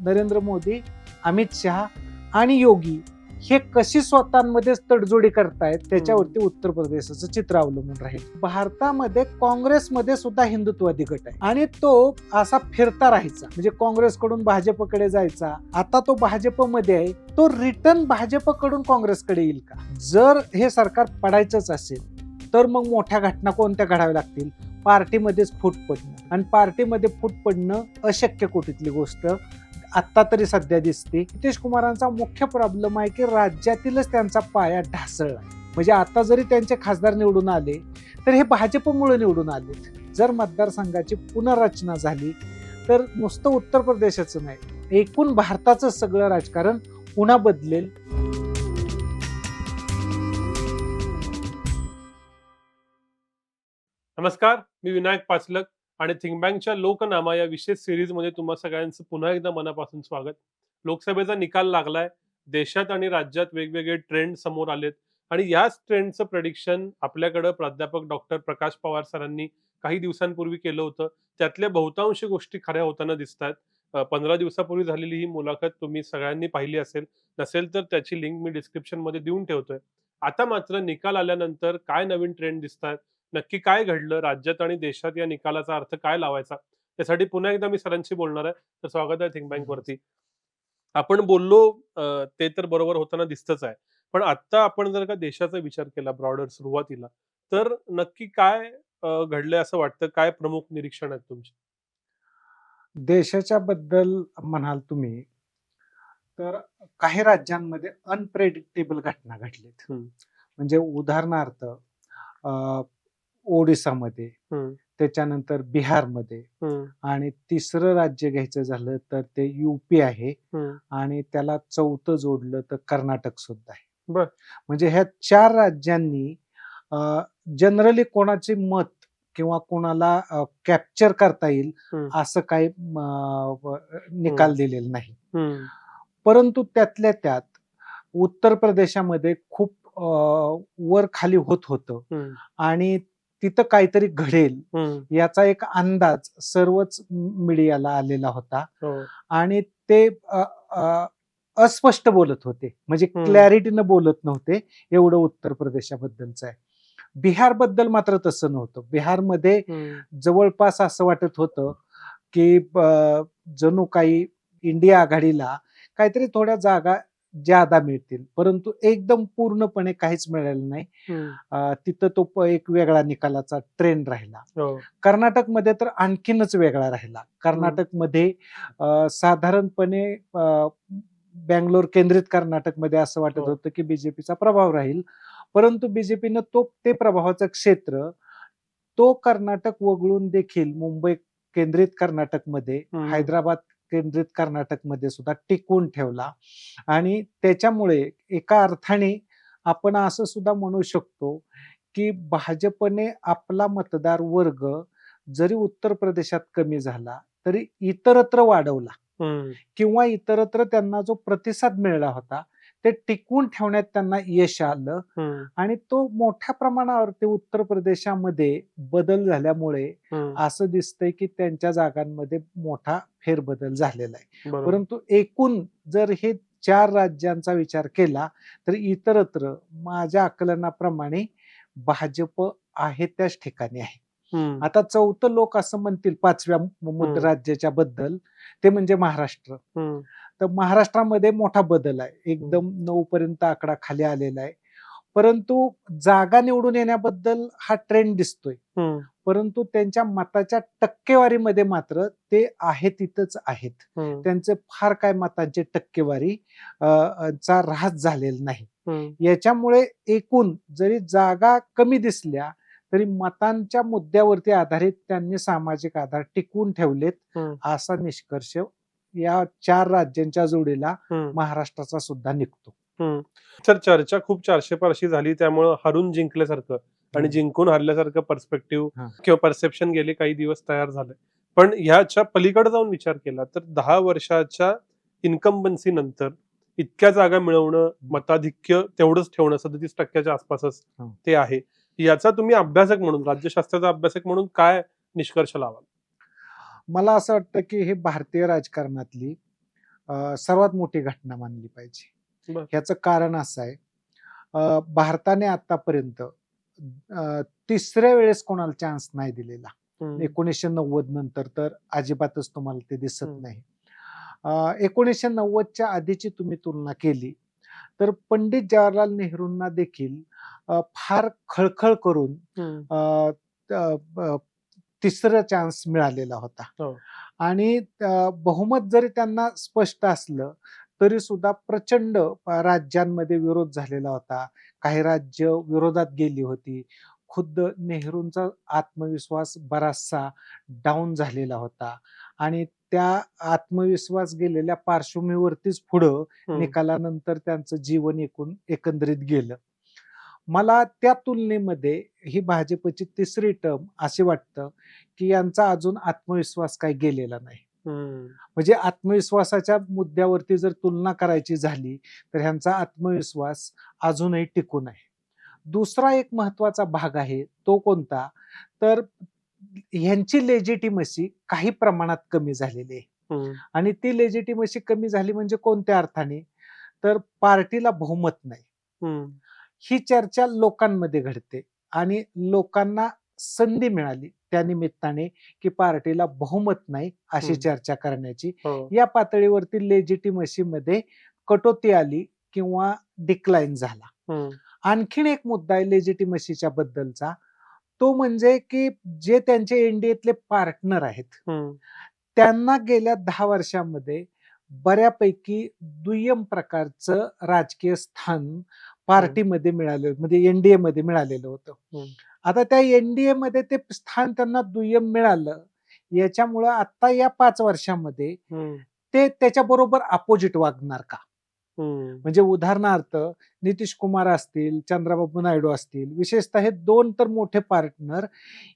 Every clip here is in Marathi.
नरेंद्र मोदी अमित शहा आणि योगी हे कशी स्वतःमध्येच तडजोडी करतायत त्याच्यावरती उत्तर प्रदेशाचं चित्र अवलंबून राहील. भारतामध्ये काँग्रेसमध्ये सुद्धा हिंदुत्ववादी गट आहे. आणि तो असा फिरता राहायचा. म्हणजे काँग्रेसकडून भाजपकडे जायचा. आता तो भाजपमध्ये आहे. तो रिटर्न भाजपकडून काँग्रेसकडे येईल का? जर हे सरकार पडायचंच असेल तर मग मोठ्या घटना कोणत्या घडाव्या लागतील? पार्टीमध्येच फूट पडणं. आणि पार्टीमध्ये फूट पडणं अशक्य कोटीतली गोष्ट. आत्ता तरी सध्या दिसते. नितीश कुमारांचा मुख्य प्रॉब्लेम आहे की राज्यातीलच त्यांचा पाया ढासळला. म्हणजे आता जरी त्यांचे खासदार निवडून आले तर हे भाजपमुळे निवडून आलेत जर मतदारसंघाची पुनर्रचना झाली तर नुसतं उत्तर प्रदेशाचं नाही एकूण भारताचं सगळं राजकारण पुन्हा बदलेल. नमस्कार मी विनायक पाचलक. आणि थिंकबँकच्या लोकनामा या विशेष सिरीजमध्ये तुम्हा सगळ्यांचं पुन्हा एकदा मनापासून स्वागत. लोकसभेचा निकाल लागलाय. देशात आणि राज्यात वेगवेगळे ट्रेंड समोर आलेत. आणि याच ट्रेंडचं प्रडिक्शन आपल्याकडं प्राध्यापक डॉक्टर प्रकाश पवार सरांनी काही दिवसांपूर्वी केलं होतं. त्यातल्या बहुतांश गोष्टी खऱ्या होताना दिसतात पंधरा दिवसापूर्वी झालेली ही मुलाखत तुम्ही सगळ्यांनी पाहिली असेल नसेल तर त्याची लिंक मी डिस्क्रिप्शनमध्ये देऊन ठेवतोय. आता मात्र निकाल आल्यानंतर काय नवीन ट्रेंड दिसतात नक्की काय घडलं? राज्यात आणि देशात या निकालाचा अर्थ काय लावायचा? त्यासाठी पुन्हा एकदा मी सरांशी बोलणार आहे. तर स्वागत आहे थिंक बँक वरती. आपण बोललो ते तर बरोबर होताना दिसतच आहे. पण आता आपण जर का देशाचा विचार केला ब्रॉडर सुरुवातीला तर नक्की काय घडलंय असं वाटतं? काय प्रमुख निरीक्षण आहेत तुमचे? देशाच्या बद्दल म्हणाल तुम्ही तर काही राज्यांमध्ये अनप्रेडिक्टेबल घटना घडलीत. हम्म. म्हणजे उदाहरणार्थ ओडिसामध्ये त्याच्यानंतर बिहारमध्ये आणि तिसरं राज्य घ्यायचं झालं तर ते युपी आहे आणि त्याला चौथं जोडलं तर कर्नाटक सुद्धा आहे. बर. म्हणजे ह्या चार राज्यांनी जनरली कोणाचे मत किंवा कोणाला कॅप्चर करता येईल. असं काही निकाल दिलेला नाही. परंतु त्यातल्या त्यात उत्तर प्रदेशामध्ये खूप वर खाली होत होतं आणि तिथं काहीतरी घडेल याचा एक अंदाज सर्वच मीडियाला आलेला होता. हो, आणि ते अस्पष्ट बोलत होते. म्हणजे. क्लॅरिटीनं बोलत नव्हते एवढं उत्तर प्रदेशाबद्दलचं आहे. बिहारबद्दल मात्र तसं नव्हतं. बिहारमध्ये जवळपास असं वाटत होतं की जणू काही इंडिया आघाडीला काहीतरी थोड्या जागा ज्यादा मिळतील. परंतु एकदम पूर्णपणे काहीच मिळालं नाही. अ, तिथं तो एक वेगळा निकालाचा ट्रेंड राहिला. हो, कर्नाटकमध्ये तर आणखीनच वेगळा राहिला. कर्नाटकमध्ये अ, साधारणपणे अ, बँगलोर केंद्रित कर्नाटकमध्ये असं वाटत हो. होतं की बीजेपीचा प्रभाव राहील. परंतु बीजेपीनं तो ते प्रभावाचं क्षेत्र तो कर्नाटक वगळून देखील मुंबई केंद्रित कर्नाटकमध्ये हम्म. हैदराबाद केंद्रित कर्नाटकमध्ये सुद्धा टिकवून ठेवला. आणि त्याच्यामुळे एका अर्थाने आपण असं सुद्धा म्हणू शकतो की भाजपने आपला मतदार वर्ग जरी उत्तर प्रदेशात कमी झाला तरी इतरत्र वाढवला. किंवा इतरत्र त्यांना जो प्रतिसाद मिळाला होता ते टिकवून ठेवण्यात त्यांना यश आलं. आणि तो मोठ्या प्रमाणावरती उत्तर प्रदेशामध्ये बदल झाल्यामुळे असं दिसतंय की त्यांच्या जागांमध्ये मोठा फेरबदल झालेला आहे. परंतु एकूण जर हे चार राज्यांचा विचार केला तर इतरत्र माझ्या आकलनाप्रमाणे भाजप आहे त्याच ठिकाणी आहे. आता चौथं लोक असं म्हणतील पाचव्या. राज्याच्या बद्दल ते म्हणजे महाराष्ट्र. तर महाराष्ट्रामध्ये मोठा बदल आहे. एकदम नऊ पर्यंत आकडा खाली आलेला आहे. परंतु जागा निवडून येण्याबद्दल हा ट्रेंड दिसतोय. हम्म, परंतु त्यांच्या मताच्या टक्केवारीमध्ये मात्र ते आहे तिथंच आहेत. हम्म, त्यांचे फार काय मतांची टक्केवारी चा ऱ्हास झालेला नाही. याच्यामुळे एकूण जरी जागा कमी दिसल्या तरी मतांच्या मुद्द्यावरती आधारित त्यांनी सामाजिक आधार टिकवून ठेवलेत असा निष्कर्ष या चार राज्यांच्या जोडीला. महाराष्ट्राचा सुद्धा निघतो. तर चर्चा खूप चारशे पारशी झाली त्यामुळं हरून जिंकल्यासारखं आणि. जिंकून हरल्यासारखं पर्स्पेक्टिव्ह. किंवा परसेप्शन गेले काही दिवस तयार झाले पण ह्याच्या पलीकडे जाऊन विचार केला तर दहा वर्षाच्या इन्कम्बन्सी नंतर इतक्या जागा मिळवणं मताधिक्य तेवढंच ठेवणं सदतीस टक्क्याच्या आसपासच हं. ते आहे याचा तुम्ही अभ्यासक म्हणून राज्यशास्त्राचा अभ्यासक म्हणून काय निष्कर्ष लावाल मला असं वाटतं की हे भारतीय राजकारणातली सर्वात मोठी घटना मानली पाहिजे. ह्याचं कारण असं आहे भारताने आतापर्यंत तिसऱ्या वेळेस कोणाला चान्स नाही दिलेला. एकोणीसशे नव्वद नंतर तर अजिबातच तुम्हाला ते दिसत. नाही एकोणीसशे नव्वदच्या आधीची तुम्ही तुलना केली तर पंडित जवाहरलाल नेहरूंना देखील फार खळखळ करून तिसरा चान्स मिळालेला होता. हो. आणि बहुमत जरी त्यांना स्पष्ट असलं तरी सुद्धा प्रचंड राज्यांमध्ये विरोध झालेला होता. काही राज्य विरोधात गेली होती. खुद्द नेहरूंचा आत्मविश्वास बराचसा डाऊन झालेला होता. आणि त्या आत्मविश्वास गेलेल्या पार्श्वभूमीवरतीच पुढं. निकालानंतर त्यांचं जीवन एकूण एकंदरीत गेलं. मला त्या तुलनेमध्ये ही भाजपची तिसरी टर्म असे वाटतं की यांचा अजून आत्मविश्वास काही गेलेला नाही. म्हणजे आत्मविश्वासाच्या मुद्द्यावरती जर तुलना करायची झाली तर ह्यांचा आत्मविश्वास अजूनही टिकून आहे दुसरा एक महत्त्वाचा भाग आहे तो कोणता तर ह्यांची लेजिटिमसी काही प्रमाणात कमी झालेली आहे. आणि ती लेजिटिमसी कमी झाली म्हणजे कोणत्या अर्थाने तर पार्टीला बहुमत नाही. ही चर्चा लोकांमध्ये घडते आणि लोकांना संधी मिळाली त्या निमित्ताने की पार्टीला बहुमत नाही अशी. चर्चा करण्याची हो. या पातळीवरती लेजिटिमसी मध्ये कटोती आली किंवा डिक्लाईन झाला. आणखीन एक मुद्दा आहे लेजिटिमसीच्या बद्दलचा तो म्हणजे की जे त्यांचे एनडीएतले पार्टनर आहेत. त्यांना गेल्या दहा वर्षामध्ये बऱ्यापैकी दुय्यम प्रकारचं राजकीय स्थान पार्टीमध्ये मिळालं म्हणजे एनडीए मध्ये मिळालेलं होतं. आता त्या एनडीए मध्ये ते स्थान त्यांना दुय्यम मिळालं याच्यामुळं आता या पाच वर्षामध्ये. ते त्याच्याबरोबर अपोजिट वागणार का. म्हणजे उदाहरणार्थ नितीश कुमार असतील चंद्राबाबू नायडू असतील विशेषतः हे दोन तर मोठे पार्टनर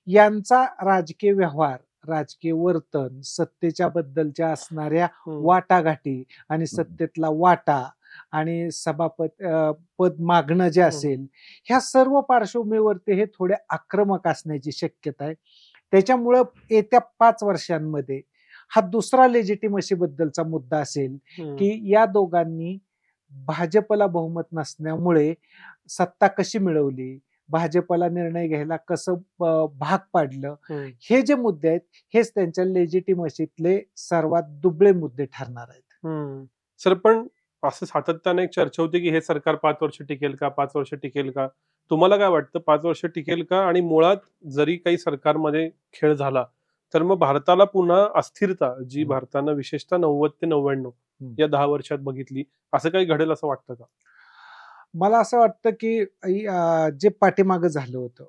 यांचा राजकीय व्यवहार राजकीय वर्तन सत्तेच्या बद्दलच्या असणाऱ्या. वाटाघाटी आणि सत्तेतला वाटा आणि सभापत पद मागणं जे असेल ह्या सर्व पार्श्वभूमीवरती हे थोडे आक्रमक असण्याची शक्यता आहे त्याच्यामुळं येत्या पाच वर्षांमध्ये हा दुसरा लेजिटिमसी बद्दलचा मुद्दा असेल. की या दोघांनी भाजपला बहुमत नसण्यामुळे सत्ता कशी मिळवली भाजपला निर्णय घ्यायला कसं भाग पाडलं. हे जे मुद्दे आहेत हेच त्यांच्या लेजिटिमसीतले सर्वात दुबळे मुद्दे ठरणार आहेत. सर पण असं सातत्याने एक चर्चा होती की हे सरकार पाच वर्ष टिकेल का पाच वर्ष टिकेल का तुम्हाला काय वाटतं पाच वर्ष टिकेल का आणि मुळात जरी काही सरकारमध्ये खेळ झाला तर मग भारताला पुन्हा अस्थिरता जी. भारतानं विशेषतः नव्वद ते नव्याण्णव. या दहा वर्षात बघितली असं काही घडेल असं वाटतं का मला असं वाटतं की जे पाठीमागं झालं होतं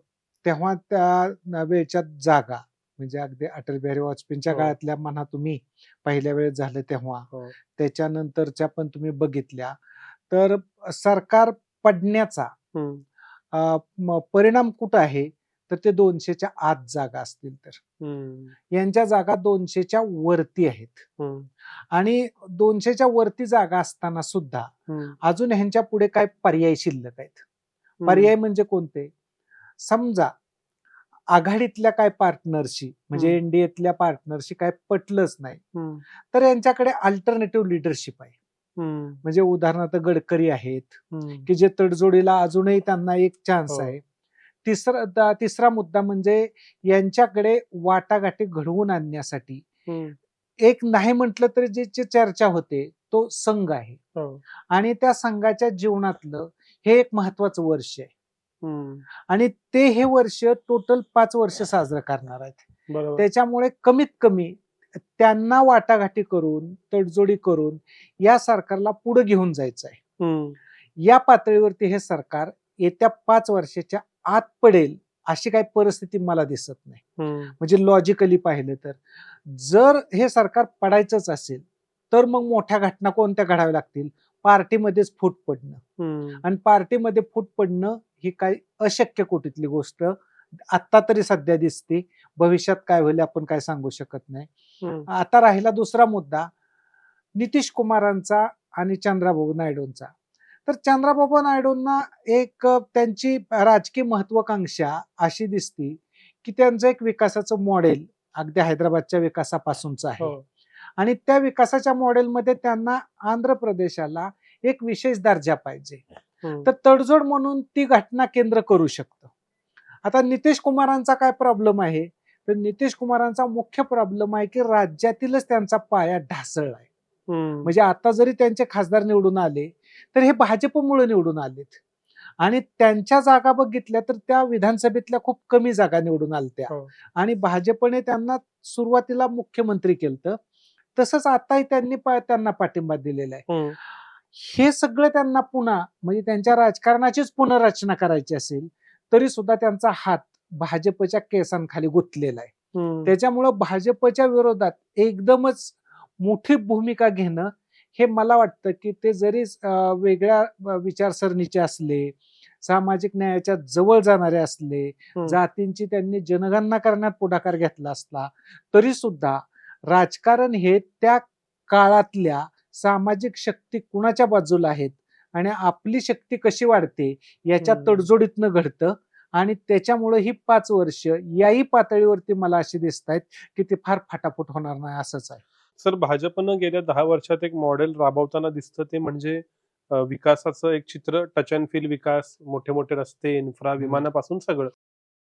तेव्हा त्या वेळच्या जागा म्हणजे अगदी अटल बिहारी वाजपेयींच्या हो. काळातल्या म्हणा तुम्ही पहिल्या वेळेस झालं तेव्हा हो. त्याच्यानंतरच्या पण तुम्ही बघितल्या तर सरकार पडण्याचा परिणाम कुठं आहे तर ते दोनशेच्या आत जागा असतील तर. यांच्या जागा दोनशेच्या वरती आहेत. आणि दोनशेच्या वरती जागा असताना सुद्धा. अजून ह्यांच्या पुढे काय पर्याय शिल्लक आहेत. पर्याय म्हणजे कोणते समजा आघाडीतल्या काय पार्टनरशी म्हणजे. एनडीएतल्या पार्टनरशी काय पटलंच नाही. तर यांच्याकडे अल्टरनेटिव्ह लिडरशिप आहे. म्हणजे उदाहरणार्थ गडकरी आहेत. की जे तडजोडीला अजूनही त्यांना एक चान्स हो. आहे तिसरा तिसरा मुद्दा म्हणजे यांच्याकडे वाटाघाटी घडवून आणण्यासाठी. एक नाही म्हटलं तरी जी जी चर्चा होते तो संघ आहे हो. आणि त्या संघाच्या जीवनातलं हे एक महत्वाचं वर्ष आहे. आणि ते हे वर्ष टोटल पाच वर्ष साजरं करणार आहेत. त्याच्यामुळे कमीत कमी त्यांना वाटाघाटी करून तडजोडी करून या सरकारला पुढे घेऊन जायचं आहे. या पातळीवरती हे सरकार येत्या पाच वर्षाच्या आत पडेल अशी काही परिस्थिती मला दिसत नाही. म्हणजे लॉजिकली पाहिलं तर. जर हे सरकार पडायचंच असेल तर मग मोठ्या घटना कोणत्या घडाव्या लागतील? पार्टीमध्येच फूट पडणं. आणि पार्टीमध्ये फूट पडणं ही काही अशक्य कोटीतली गोष्ट आत्ता तरी सध्या दिसते भविष्यात काय होईल आपण काय सांगू शकत नाही. आता राहिला दुसरा मुद्दा नितीश कुमारांचा आणि चंद्राबाबू नायडूंचा तर चंद्राबाबू नायडूंना एक त्यांची राजकीय महत्वाकांक्षा अशी दिसती की त्यांचं एक विकासाचं मॉडेल अगदी हैदराबादच्या विकासापासूनच आहे हो. आणि त्या विकासाच्या मॉडेलमध्ये त्यांना आंध्र प्रदेशाला एक विशेष दर्जा पाहिजे. हम्म. तर तडजोड म्हणून ती घटना केंद्र करू शकतं. आता नितीश कुमारांचा काय प्रॉब्लेम आहे? तर नितीश कुमारांचा मुख्य प्रॉब्लेम आहे की राज्यातीलच त्यांचा पाया ढासळलाय. हम्म. म्हणजे आता जरी त्यांचे खासदार निवडून आले तर हे भाजपमुळे निवडून आलेत. आणि त्यांच्या जागा बघितल्या तर त्या विधानसभेतल्या खूप कमी जागा निवडून आलत्या. हो. आणि भाजपने त्यांना सुरुवातीला मुख्यमंत्री केलं तसंच आताही त्यांनी त्यांना पाठिंबा दिलेला आहे. हे सगळं त्यांना पुन्हा म्हणजे त्यांच्या राजकारणाचीच पुनर्रचना करायची असेल तरी सुद्धा त्यांचा हात भाजपच्या केसांखाली गुंतलेला आहे. त्याच्यामुळं भाजपच्या विरोधात एकदमच मोठी भूमिका घेणं हे मला वाटतं की ते जरी वेगळ्या विचारसरणीचे असले सामाजिक न्यायाच्या जवळ जाणारे असले. जातींची त्यांनी जनगणना करण्यात पुढाकार घेतला असला तरी सुद्धा राजकारण हे त्या काळातल्या सामाजिक शक्ती कुणाच्या बाजूला आहेत? आणि आपली शक्ती कशी वाढते? याच्या. तडजोडीतनं घडतं. आणि त्याच्यामुळे ही पाच वर्ष याही पातळीवरती मला अशी दिसत आहेत की ते फार फाटाफूट होणार नाही असंच आहे. सर भाजपनं गेल्या दहा वर्षात एक मॉडेल राबवताना दिसतं ते म्हणजे विकासाचं एक चित्र टच अँड फील विकास मोठे मोठे रस्ते इन्फ्रा विमानापासून सगळं.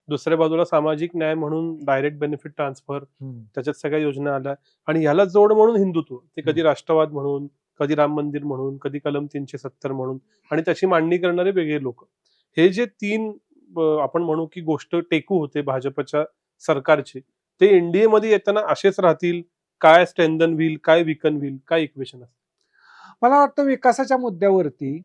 दुसऱ्या बाजूला सामाजिक न्याय म्हणून डायरेक्ट बेनिफिट ट्रान्सफर त्याच्यात सगळ्या योजना आल्या. आणि ह्याला जोड म्हणून हिंदुत्व ते कधी राष्ट्रवाद म्हणून कधी राम मंदिर म्हणून कधी कलम तीनशे सत्तर म्हणून आणि त्याची मांडणी करणारे वेगळे लोक. हे जे तीन आपण म्हणू की गोष्ट टेकू होते भाजपच्या सरकारचे ते एनडीए मध्ये येताना असेच राहतील? काय स्ट्रेंदन होईल? काय विकन होईल? काय इक्वेशन असतं मला वाटतं विकासाच्या मुद्द्यावरती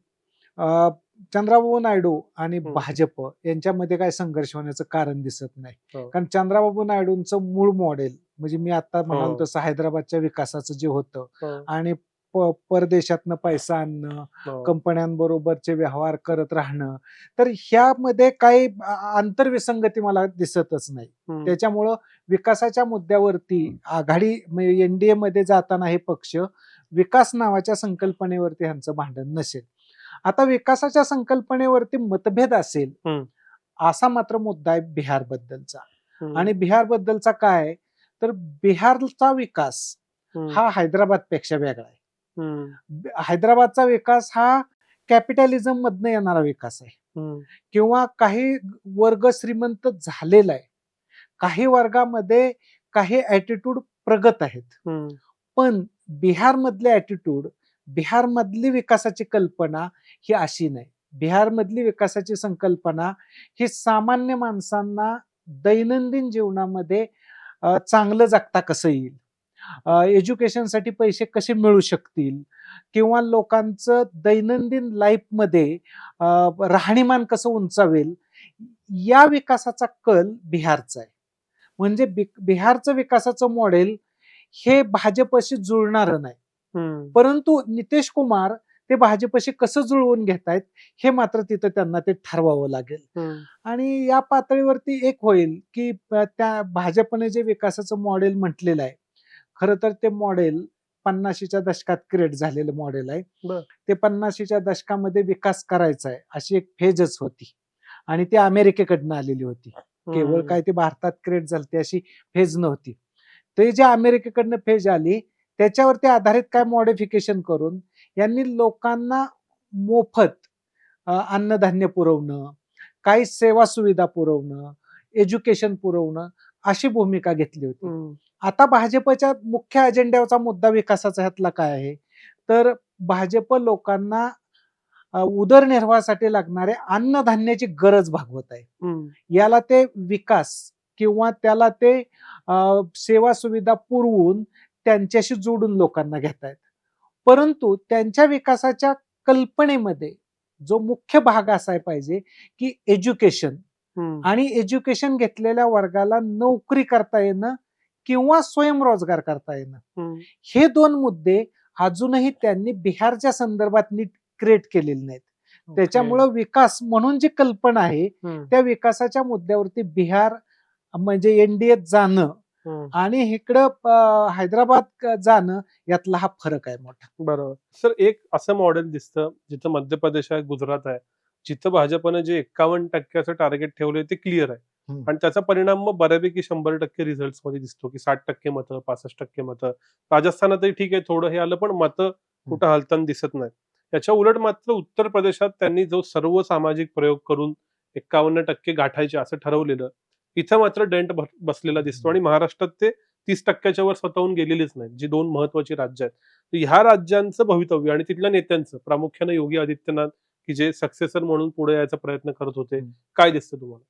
चंद्राबाबू नायडू आणि. भाजप यांच्यामध्ये काय संघर्ष होण्याचं कारण दिसत नाही हो. कारण चंद्राबाबू नायडूंचं मूळ मॉडेल म्हणजे मी आता म्हणालो हो. तसं हैदराबादच्या विकासाचं जे होतं हो, आणि परदेशातनं पैसा आणणं. कंपन्यांबरोबरचे व्यवहार करत राहणं तर ह्यामध्ये काही आंतरविसंगती मला दिसतच नाही. त्याच्यामुळं विकासाच्या मुद्द्यावरती आघाडी एनडीए मध्ये जाताना हे पक्ष विकास नावाच्या संकल्पनेवरती ह्यांचं भांडण नसेल आता विकासाच्या संकल्पनेवरती मतभेद असेल. असा मात्र मुद्दा आहे बिहार बद्दलचा. आणि बिहार बद्दलचा काय तर बिहारचा विकास. हा हैदराबादपेक्षा वेगळा आहे हैदराबादचा विकास हा कॅपिटलिझम मधनं येणारा विकास आहे. किंवा काही वर्ग श्रीमंत झालेला आहे काही वर्गामध्ये काही ऍटिट्यूड प्रगत आहेत. पण बिहारमधले ऍटिट्यूड बिहारमधली विकासाची कल्पना ही अशी नाही. बिहारमधली विकासाची संकल्पना ही सामान्य माणसांना दैनंदिन जीवनामध्ये चांगलं जगता कसं येईल? एज्युकेशनसाठी पैसे कसे मिळू शकतील? किंवा लोकांचं दैनंदिन लाईफमध्ये राहणीमान कसं उंचावेल? या विकासाचा कल बिहारचा आहे. म्हणजे बिहारचं विकासाचं मॉडेल हे भाजपशी जुळणारं नाही. परंतु नितीश कुमार ते भाजपशी कसं जुळवून घेतायत हे मात्र तिथं त्यांना ते ठरवावं लागेल. आणि या पातळीवरती एक होईल की त्या भाजपने जे विकासाचं मॉडेल म्हटलेलं आहे खरं तर ते मॉडेल पन्नाशीच्या दशकात क्रिएट झालेलं मॉडेल आहे. ते पन्नाशीच्या दशकामध्ये विकास करायचा आहे अशी एक फेजच होती आणि ती अमेरिकेकडनं आलेली होती केवळ. काय ती भारतात क्रिएट झाली अशी फेज नव्हती ते जे अमेरिकेकडनं फेज आली त्याच्यावरती आधारित काय मॉडिफिकेशन करून यांनी लोकांना मोफत अन्नधान्य पुरवणं काही सेवा सुविधा पुरवणं एज्युकेशन पुरवणं अशी भूमिका घेतली होती. आता भाजपच्या मुख्य अजेंड्याचा मुद्दा विकासाचा ह्यातला काय आहे तर भाजप लोकांना उदरनिर्वाहासाठी लागणारे अन्नधान्याची गरज भागवत आहे. याला ते विकास किंवा त्याला ते सेवा सुविधा पुरवून त्यांच्याशी जोडून लोकांना घेत आहेत परंतु त्यांच्या विकासाच्या कल्पनेमध्ये जो मुख्य भाग असाय पाहिजे की एज्युकेशन. आणि एज्युकेशन घेतलेल्या वर्गाला नोकरी करता येणं किंवा स्वयंरोजगार करता येणं. हे दोन मुद्दे अजूनही त्यांनी बिहारच्या संदर्भात नीट क्रिएट केलेले नाहीत त्याच्यामुळं विकास म्हणून जी कल्पना आहे. त्या विकासाच्या मुद्द्यावरती बिहार म्हणजे एनडीएत जाणं. आणि इकडं हैदराबाद जाणं यातला हा फरक आहे मोठा. बरोबर. सर एक असं मॉडेल दिसतं जिथं मध्य प्रदेश आहे गुजरात आहे. जिथं भाजपनं जे एक्कावन्न टक्क्याचं टार्गेट ठेवलंय ते क्लिअर आहे. आणि त्याचा परिणाम मग बऱ्यापैकी शंभर टक्के रिझल्टमध्ये दिसतो की साठ टक्के मतं पासष्ट टक्के मतं. राजस्थानातही ठीक आहे थोडं हे आलं पण मतं कुठं हलताना दिसत नाही याच्या उलट मात्र उत्तर प्रदेशात त्यांनी जो सर्व सामाजिक प्रयोग करून एक्कावन्न टक्के गाठायचे असं ठरवलेलं इथं मात्र डेंट बसलेला दिसतो आणि महाराष्ट्रात ते तीस टक्क्याच्या वर स्वतःहून गेलेलीच नाहीत जी दोन महत्वाची राज्य आहेत तर ह्या राज्यांचं भवितव्य आणि तिथल्या नेत्यांचं प्रामुख्याने योगी आदित्यनाथ की जे सक्सेसर म्हणून पुढे यायचा प्रयत्न करत होते. काय दिसतं तुम्हाला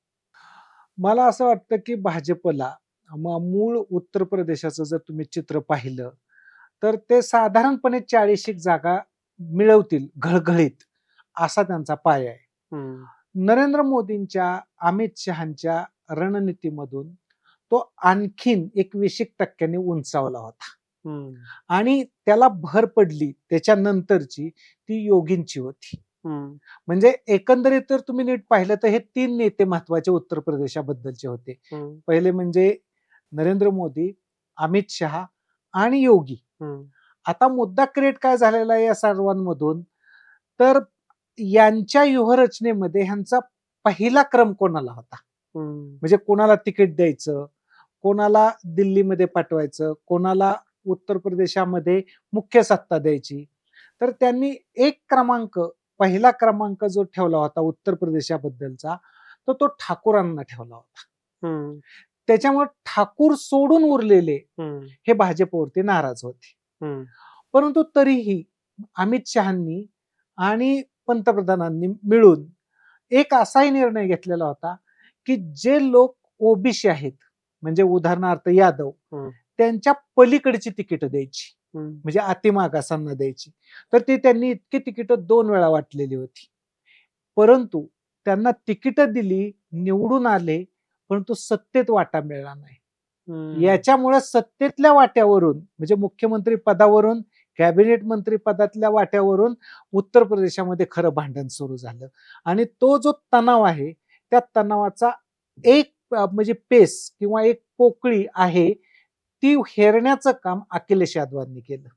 मला असं वाटतं की भाजपला मूळ उत्तर प्रदेशाचं जर तुम्ही चित्र पाहिलं तर ते साधारणपणे चाळीस जागा मिळवतील घळघळीत असा त्यांचा पाय आहे. नरेंद्र मोदींच्या अमित शहाच्या रणनीतीमधून तो आणखीन एक वीस टक्क्यांनी उंचावला होता. आणि त्याला भर पडली त्याच्यानंतरची ती योगींची होती. म्हणजे एकंदरीत तर तुम्ही नीट पाहिलं तर हे तीन नेते महत्त्वाचे उत्तर प्रदेशाबद्दलचे होते. पहिले म्हणजे नरेंद्र मोदी अमित शहा आणि योगी. आता मुद्दा क्रिएट काय झालेला आहे या सर्वांमधून तर यांच्या व्यूहरचनेमध्ये ह्यांचा पहिला क्रम कोणाला होता. म्हणजे कोणाला तिकीट द्यायचं कोणाला दिल्लीमध्ये पाठवायचं कोणाला उत्तर प्रदेशामध्ये मुख्य सत्ता द्यायची तर त्यांनी एक क्रमांक पहिला क्रमांक जो ठेवला होता उत्तर प्रदेशाबद्दलचा तर तो ठाकूरांना ठेवला होता हम्म. त्याच्यामुळे ठाकूर सोडून उरलेले. हे भाजपवरती नाराज होते. परंतु तरीही अमित शहानी आणि पंतप्रधानांनी मिळून एक असाही निर्णय घेतलेला होता की जे लोक ओबीसी आहेत म्हणजे उदाहरणार्थ यादव. त्यांच्या पलीकडची तिकीट द्यायची. म्हणजे अतिमागासांना द्यायची तर ते त्यांनी इतकी तिकीट दोन वेळा वाटलेली होती परंतु त्यांना तिकीट दिली निवडून आले परंतु सत्तेत वाटा मिळाला नाही. याच्यामुळे सत्तेतल्या वाट्यावरून म्हणजे मुख्यमंत्री पदावरून कॅबिनेट मंत्री पदातल्या वाट्यावरून उत्तर प्रदेशामध्ये खरं भांडण सुरू झालं आणि तो जो तणाव आहे त्या तणावाचा एक म्हणजे पेस किंवा एक पोकळी आहे ती हेरण्याचं काम अखिलेश यादवांनी केलं.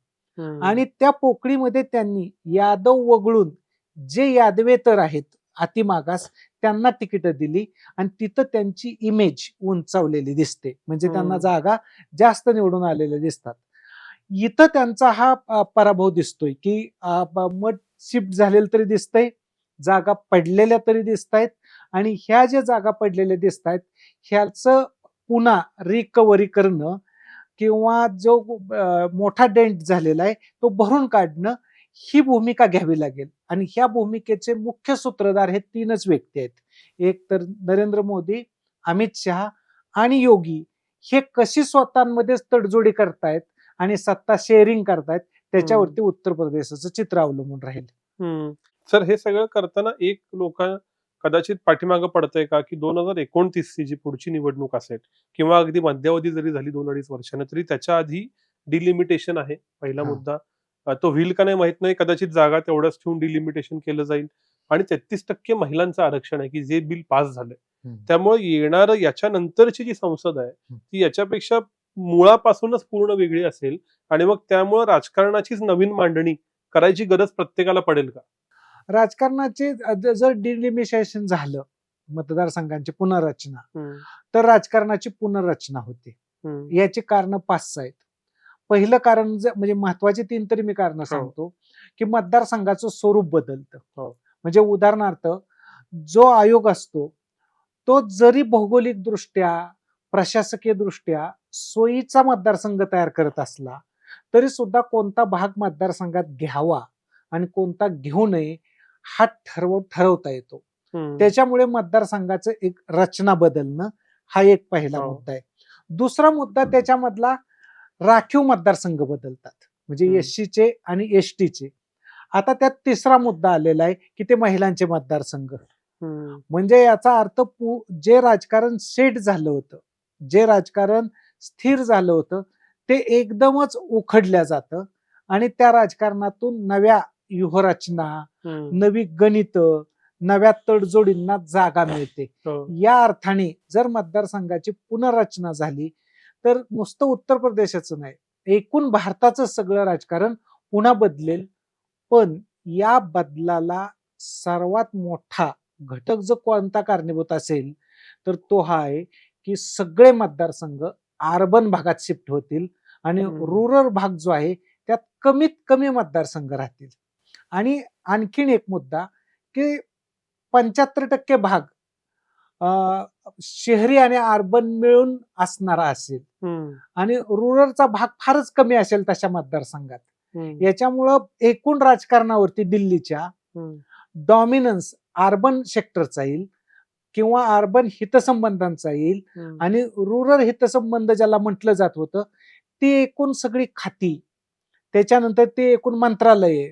आणि त्या पोकळीमध्ये त्यांनी यादव वगळून जे यादवेतर आहेत अतिमागास त्यांना तिकीट दिली आणि तिथं त्यांची इमेज उंचावलेली दिसते म्हणजे त्यांना. जागा जास्त निवडून आलेल्या दिसतात इथं त्यांचा हा पराभव दिसतोय की मत शिफ्ट झालेलं तरी दिसतंय जागा पडलेल्या तरी दिसत आहेत आणि ह्या ज्या जागा पडलेल्या दिसत आहेत ह्याचं पुन्हा रिकव्हरी करणं किंवा जो मोठा डेंट झालेला आहे तो भरून काढणं ही भूमिका घ्यावी लागेल. आणि ह्या भूमिकेचे मुख्य सूत्रधार हे तीनच व्यक्ती आहेत. एक तर नरेंद्र मोदी अमित शहा आणि योगी हे कशी स्वतःमध्येच तडजोडी करतायत आणि सत्ता शेअरिंग करतायत त्याच्यावरती उत्तर प्रदेशाचं चित्र अवलंबून राहील. सर हे सगळं करताना एक लोक कदाचित पाठीमागं पडतंय का की दोन हजार एकोणतीसची जी पुढची निवडणूक असेल किंवा अगदी मध्यावधी जरी झाली दोन अडीच वर्षानं तरी त्याच्या आधी डिलिमिटेशन आहे. पहिला. मुद्दा तो होईल का नाही माहीत नाही. कदाचित जागा तेवढंच ठेवून डिलिमिटेशन केलं जाईल. आणि तेहतीस टक्के महिलांचं आरक्षण आहे की जे बिल पास झालंय. त्यामुळे येणारं याच्या नंतरची जी संसद आहे ती याच्यापेक्षा मुळापासूनच पूर्ण वेगळी असेल. आणि मग त्यामुळं राजकारणाचीच नवीन मांडणी करायची गरज प्रत्येकाला पडेल का? राजकारणाचे जर डिलिमिटेशन झालं मतदारसंघांची पुनर्रचना तर राजकारणाची पुनर्रचना होते. याची कारण पाच आहेत. पहिलं कारण म्हणजे महत्वाची तीन तरी मी कारण सांगतो की मतदारसंघाचं स्वरूप बदलतं. हो. म्हणजे उदाहरणार्थ जो आयोग असतो तो जरी भौगोलिक दृष्ट्या प्रशासकीय दृष्ट्या सोयीचा मतदारसंघ तयार करत असला तरी सुद्धा कोणता भाग मतदारसंघात घ्यावा आणि कोणता घेऊ नये हा ठरव ठरवता येतो. त्याच्यामुळे मतदारसंघाचं एक रचना बदलणं हा एक पहिला हो. मुद्दा आहे. दुसरा मुद्दा त्याच्यामधला राखीव मतदारसंघ बदलतात. म्हणजे हम्म. एस चे आणि एस चे आता त्यात तिसरा मुद्दा आलेला आहे की ते महिलांचे मतदारसंघ. म्हणजे याचा अर्थ पु- जे राजकारण सेट झालं होतं जे राजकारण स्थिर झालं होतं ते एकदमच उखडल्या जातं आणि त्या राजकारणातून नव्या व्यूहरचना नवी गणित नव्या तडजोडींना जागा मिळते. या अर्थाने जर मतदारसंघाची पुनर्रचना झाली तर नुसतं उत्तर प्रदेशाचं नाही एकूण भारताचं सगळं राजकारण पुन्हा बदलेल. पण या बदलाला सर्वात मोठा घटक जो कोणता कारणीभूत असेल तर तो हा आहे की सगळे मतदारसंघ अर्बन भागात शिफ्ट होतील आणि. रुरल भाग जो आहे त्यात कमीत कमी मतदारसंघ राहतील. आणि आणखीन एक मुद्दा की पंच्याहत्तर टक्के भाग शहरी आणि अर्बन मिळून असणारा असेल. आणि रुरलचा भाग फारच कमी असेल तशा मतदारसंघात. याच्यामुळं एकूण राजकारणावरती दिल्लीच्या डॉमिनन्स अर्बन सेक्टरचा येईल किंवा अर्बन हितसंबंधांचा येईल. आणि रुरल हितसंबंध ज्याला म्हटलं जात होतं ती एकूण सगळी खाती त्याच्यानंतर ते एकूण मंत्रालये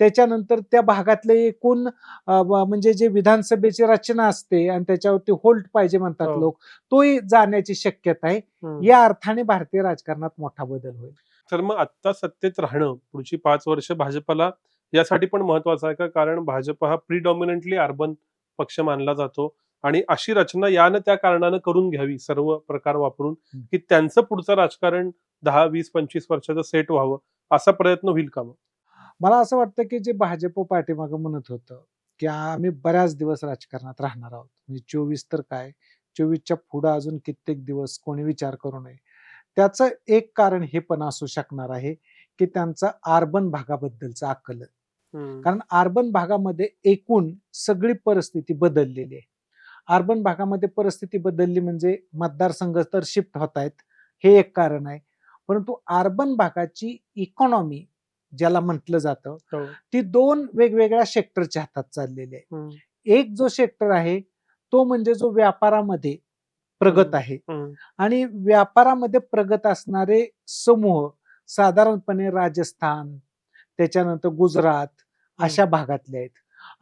त्याच्यानंतर त्या भागातले एकूण म्हणजे जे विधानसभेची रचना असते आणि त्याच्यावरती होल्ड पाहिजे म्हणतात हो. लोक तोही जाण्याची शक्यता आहे. या अर्थाने भारतीय राजकारणात मोठा बदल होईल तर मग आत्ता सत्तेत राहणं पुढची पाच वर्ष भाजपला यासाठी पण महत्वाचं आहे का कारण भाजप हा प्रिडॉमिनंटली अर्बन पक्ष मानला जातो आणि अशी रचना यानं त्या कारणानं करून घ्यावी सर्व प्रकार वापरून. की त्यांचं पुढचं राजकारण दहा वीस पंचवीस वर्षाचं सेट व्हावं असा प्रयत्न होईल का मग मला असं वाटतं की जे भाजप पाठीमागं म्हणत होतं की आम्ही बऱ्याच दिवस राजकारणात राहणार आहोत. म्हणजे चोवीस तर काय? चोवीसच्या पुढं अजून कित्येक दिवस कोणी विचार करू नये. त्याचं एक कारण हे पण असू शकणार आहे की त्यांचं अर्बन भागाबद्दलचं आकलन. कारण अर्बन भागामध्ये एकूण सगळी परिस्थिती बदललेली आहे. अर्बन भागामध्ये परिस्थिती बदलली म्हणजे मतदारसंघ तर शिफ्ट होत आहेत हे एक कारण आहे. परंतु अर्बन भागाची इकॉनॉमी ज्याला म्हटलं जातं हो. ती दोन वेगवेगळ्या सेक्टरच्या हातात चाललेली आहे. एक जो सेक्टर आहे तो म्हणजे जो व्यापारामध्ये प्रगत. आहे. आणि व्यापारामध्ये प्रगत असणारे समूह साधारणपणे राजस्थान त्याच्यानंतर गुजरात अशा भागातले आहेत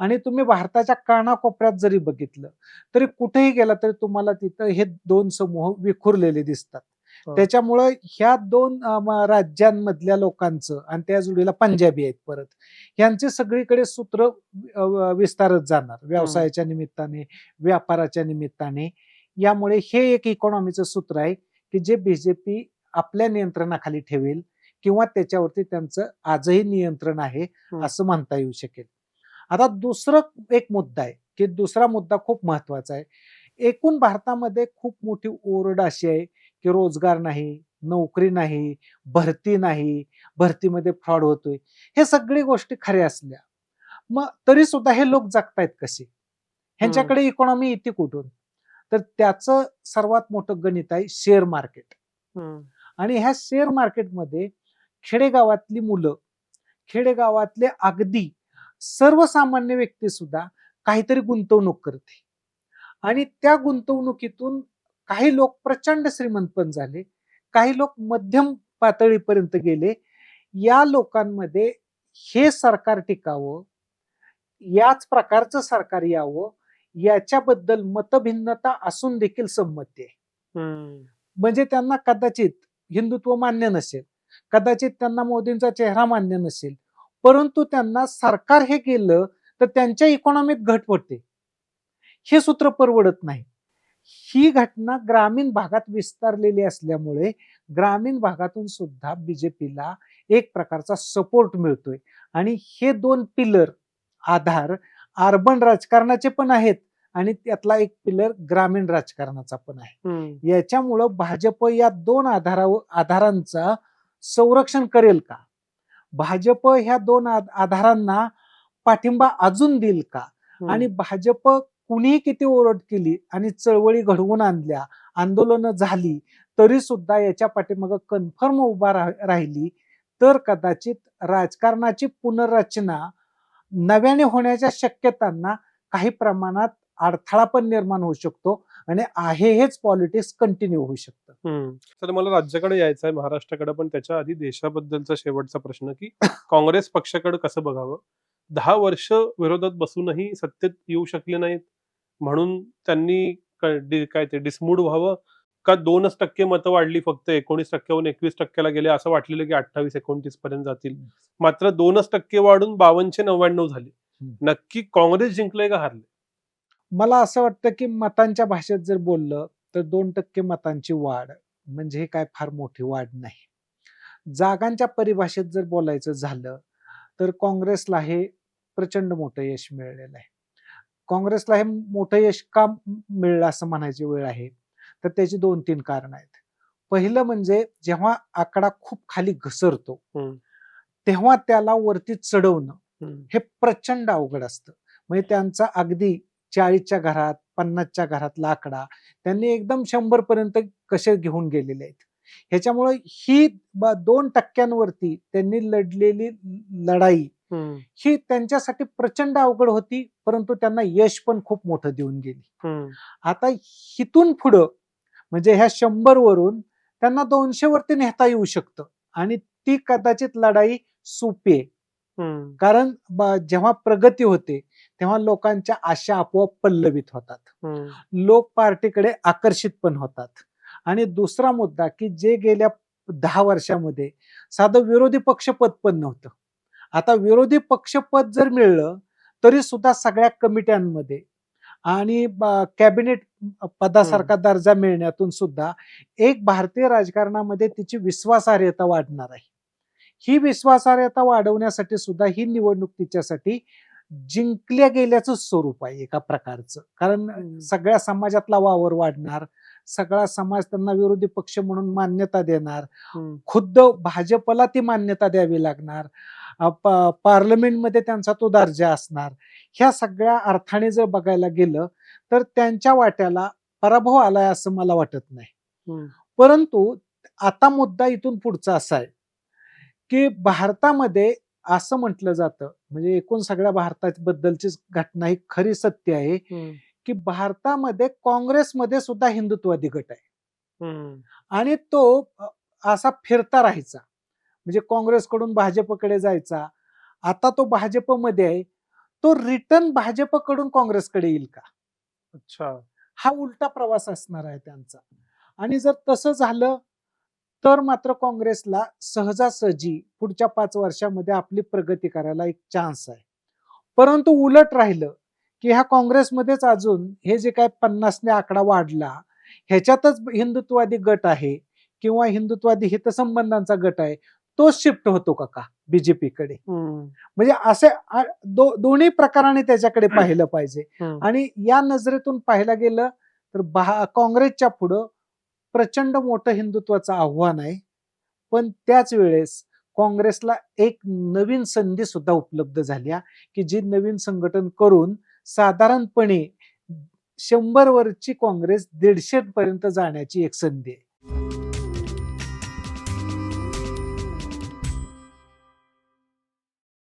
आणि तुम्ही भारताच्या कानाकोपऱ्यात जरी बघितलं तरी कुठेही गेला तरी तुम्हाला तिथं हे दोन समूह विखुरलेले दिसतात. त्याच्यामुळं ह्या दोन राज्यांमधल्या लोकांचं आणि त्या जोडीला पंजाबी आहेत परत यांचे सगळीकडे सूत्र विस्तारत जाणार. व्यवसायाच्या निमित्ताने व्यापाराच्या निमित्ताने. यामुळे हे एक इकॉनॉमीचं सूत्र आहे की जे बीजेपी आपल्या नियंत्रणाखाली ठेवेल किंवा त्याच्यावरती त्यांचं आजही नियंत्रण आहे. असं म्हणता येऊ शकेल. आता दुसरं एक मुद्दा आहे की दुसरा मुद्दा खूप महत्त्वाचा आहे. एकूण भारतामध्ये खूप मोठी ओरड अशी आहे की रोजगार नाही नोकरी नाही भरती नाही भरतीमध्ये फ्रॉड होतोय. हे सगळी गोष्टी खऱ्या असल्या. मग तरी सुद्धा हे लोक जगतायत कसे? ह्यांच्याकडे इकॉनॉमी येते कुठून? तर त्याचं सर्वात मोठं गणित आहे शेअर मार्केट. आणि ह्या शेअर मार्केटमध्ये खेडेगावातली मुलं खेडेगावातले अगदी सर्वसामान्य व्यक्ती सुद्धा काहीतरी गुंतवणूक करते. आणि त्या गुंतवणुकीतून काही लोक प्रचंड श्रीमंत पण झाले काही लोक मध्यम पातळीपर्यंत गेले. या लोकांमध्ये हे सरकार टिकावं याच प्रकारचं सरकार यावं याच्याबद्दल मतभिन्नता असून देखील संमती आहे. म्हणजे त्यांना कदाचित हिंदुत्व मान्य नसेल कदाचित त्यांना मोदींचा चेहरा मान्य नसेल परंतु त्यांना सरकार हे केलं तर त्यांच्या इकॉनॉमीत घट होते हे सूत्र परवडत नाही. ही घटना ग्रामीण भागात विस्तारलेली असल्यामुळे ग्रामीण भागातून सुद्धा बीजेपीला एक प्रकारचा सपोर्ट मिळतोय आणि हे दोन पिलर आधार अर्बन राजकारणाचे पण आहेत आणि त्यातला एक पिलर ग्रामीण राजकारणाचा पण आहे. याच्यामुळं भाजप या दोन आधारावर आधारांचा संरक्षण करेल का भाजप ह्या दोन आध- आधारांना पाठिंबा अजून देईल का. आणि भाजप कुणीही किती ओरड केली आणि चळवळी घडवून आणल्या आंदोलनं झाली तरी सुद्धा याच्या पाठीमागं कन्फर्म उभा राह- राहिली तर कदाचित राजकारणाची पुनर्रचना नव्याने होण्याच्या शक्यतांना काही प्रमाणात अडथळा पण निर्माण होऊ शकतो आणि आहे हेच पॉलिटिक्स कंटिन्यू होऊ शकतं. तर मला राज्याकडे यायचं आहे महाराष्ट्राकडे पण त्याच्या आधी देशाबद्दलचा शेवटचा प्रश्न की काँग्रेस पक्षाकडे कसं बघावं? दहा वर्ष विरोधात बसूनही सत्तेत येऊ शकले नाहीत. म्हणून त्यांनी काय ते डिसमूड व्हावं. का दोनच टक्के मतं वाढली फक्त एकोणीस टक्क्याहून एकवीस टक्क्याला गेले असं वाटलेलं की अठ्ठावीस एकोणतीस पर्यंत जातील. मात्र दोनच टक्के वाढून बावनशे नव्याण्णव झाले. नक्की काँग्रेस जिंकले का हारले मला असं वाटतं की मतांच्या भाषेत जर बोललं तर दोन टक्के मतांची वाढ म्हणजे हे काय फार मोठी वाढ नाही. जागांच्या परिभाषेत जर बोलायचं झालं तर काँग्रेसला हे प्रचंड मोठं यश मिळालेलं आहे. काँग्रेसला हे मोठं यश का मिळलं असं म्हणायची वेळ आहे तर त्याची दोन तीन कारण आहेत पहिलं म्हणजे जेव्हा आकडा खूप खाली घसरतो. तेव्हा त्याला वरती चढवणं. हे प्रचंड अवघड असतं म्हणजे त्यांचा अगदी चाळीसच्या घरात पन्नासच्या घरातला आकडा त्यांनी एकदम शंभर पर्यंत कसे घेऊन गेलेले आहेत ह्याच्यामुळे ही दोन टक्क्यांवरती त्यांनी लढलेली लढाई. ही त्यांच्यासाठी प्रचंड अवघड होती परंतु त्यांना यश पण खूप मोठं देऊन गेली. आता हिथून पुढं म्हणजे ह्या शंभर वरून त्यांना दोनशे वरती नेता येऊ शकतं. आणि ती कदाचित लढाई सोपी आहे. कारण जेव्हा प्रगती होते तेव्हा लोकांच्या आशा आपोआप पल्लवित होतात. लोक पार्टीकडे आकर्षित पण होतात. आणि दुसरा मुद्दा की जे गेल्या दहा वर्षामध्ये साधं विरोधी पक्षपद पण नव्हतं. आता विरोधी पक्षपद जर मिळलं तरी सुद्धा सगळ्या कमिट्यांमध्ये आणि कॅबिनेट पदासारखा दर्जा मिळण्यातून सुद्धा एक भारतीय राजकारणामध्ये तिची विश्वासार्हता वाढणार आहे ही विश्वासार्हता वाढवण्यासाठी सुद्धा ही निवडणूक तिच्यासाठी जिंकल्या गेल्याचं स्वरूप आहे एका प्रकारचं कारण. सगळ्या समाजातला वावर वाढणार सगळा समाज त्यांना विरोधी पक्ष म्हणून मान्यता देणार. खुद्द भाजपला ती मान्यता द्यावी लागणार प- पार्लमेंटमध्ये त्यांचा तो दर्जा असणार ह्या सगळ्या अर्थाने जर बघायला गेलं तर त्यांच्या वाट्याला पराभव आलाय असं मला वाटत नाही. परंतु आता मुद्दा इथून पुढचा असा आहे की भारतामध्ये असं म्हटलं जातं म्हणजे एकूण सगळ्या भारताबद्दलची घटना ही खरी सत्य आहे. की भारतामध्ये काँग्रेसमध्ये सुद्धा हिंदुत्ववादी गट आहे. आणि तो असा फिरता राहायचा म्हणजे काँग्रेसकडून भाजपकडे जायचा. आता तो भाजपमध्ये आहे. तो रिटर्न भाजपकडून काँग्रेसकडे येईल का? अच्छा. हा उलटा प्रवास असणार आहे त्यांचा. आणि जर तसं झालं तर मात्र काँग्रेसला सहजासहजी पुढच्या पाच वर्षामध्ये आपली प्रगती करायला एक चान्स आहे. परंतु उलट राहिलं की ह्या काँग्रेसमध्येच अजून हे जे काय पन्नासने आकडा वाढला ह्याच्यातच हिंदुत्ववादी गट आहे किंवा हिंदुत्ववादी हितसंबंधांचा गट आहे तो शिफ्ट होतो का का बीजेपीकडे. म्हणजे असे दोन्ही प्रकाराने त्याच्याकडे पाहिलं पाहिजे. आणि या नजरेतून पाहायला गेलं तर काँग्रेसच्या पुढं प्रचंड मोठं हिंदुत्वाचं आव्हान आहे पण त्याच वेळेस काँग्रेसला एक नवीन संधी सुद्धा उपलब्ध झाल्या की जी नवीन संघटन करून साधारणपणे शंभर वरची काँग्रेस दीडशे पर्यंत जाण्याची एक संधी आहे